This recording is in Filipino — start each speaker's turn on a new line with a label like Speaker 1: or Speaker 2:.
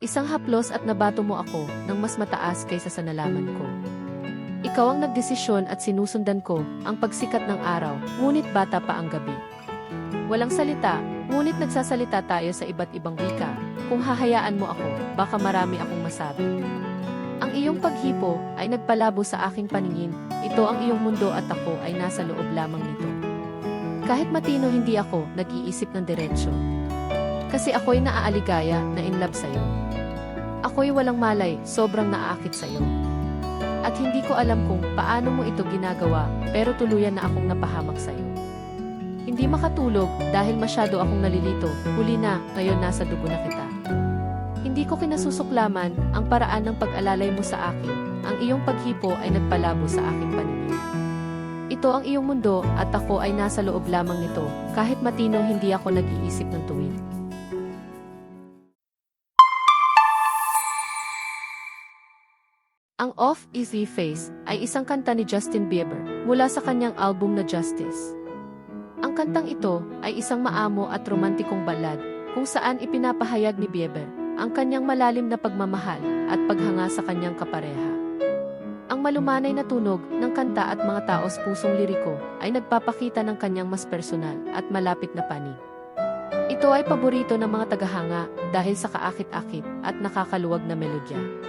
Speaker 1: Isang haplos at nabato mo ako ng mas mataas kaysa sa nalaman ko. Ikaw ang nagdesisyon at sinusundan ko ang pagsikat ng araw, ngunit bata pa ang gabi. Walang salita, ngunit nagsasalita tayo sa iba't ibang wika. Kung hahayaan mo ako, baka marami akong masabi. Ang iyong paghipo ay nagpalabo sa aking paningin, ito ang iyong mundo at ako ay nasa loob lamang nito. Kahit matino hindi ako nag-iisip ng diretsyo. Kasi ako'y naaaligaya na in love sa'yo. Ako'y walang malay, sobrang naaakit sa'yo. At hindi ko alam kung paano mo ito ginagawa, pero tuluyan na akong napahamak sa'yo. Hindi makatulog dahil masyado akong nalilito, huli na, ngayon nasa dugo na kita. Hindi ko kinasusuklaman ang paraan ng pag-alalay mo sa akin, ang iyong paghipo ay nagpalabo sa aking paningin. Ito ang iyong mundo at ako ay nasa loob lamang nito, kahit matino hindi ako nag-iisip ng tuwid. Ang Off Easy Face ay isang kanta ni Justin Bieber mula sa kanyang album na Justice. Ang kantang ito ay isang maamo at romantikong ballad kung saan ipinapahayag ni Bieber ang kanyang malalim na pagmamahal at paghanga sa kanyang kapareha. Ang malumanay na tunog ng kanta at mga taos pusong liriko ay nagpapakita ng kanyang mas personal at malapit na panig. Ito ay paborito ng mga tagahanga dahil sa kaakit-akit at nakakaluwag na melodya.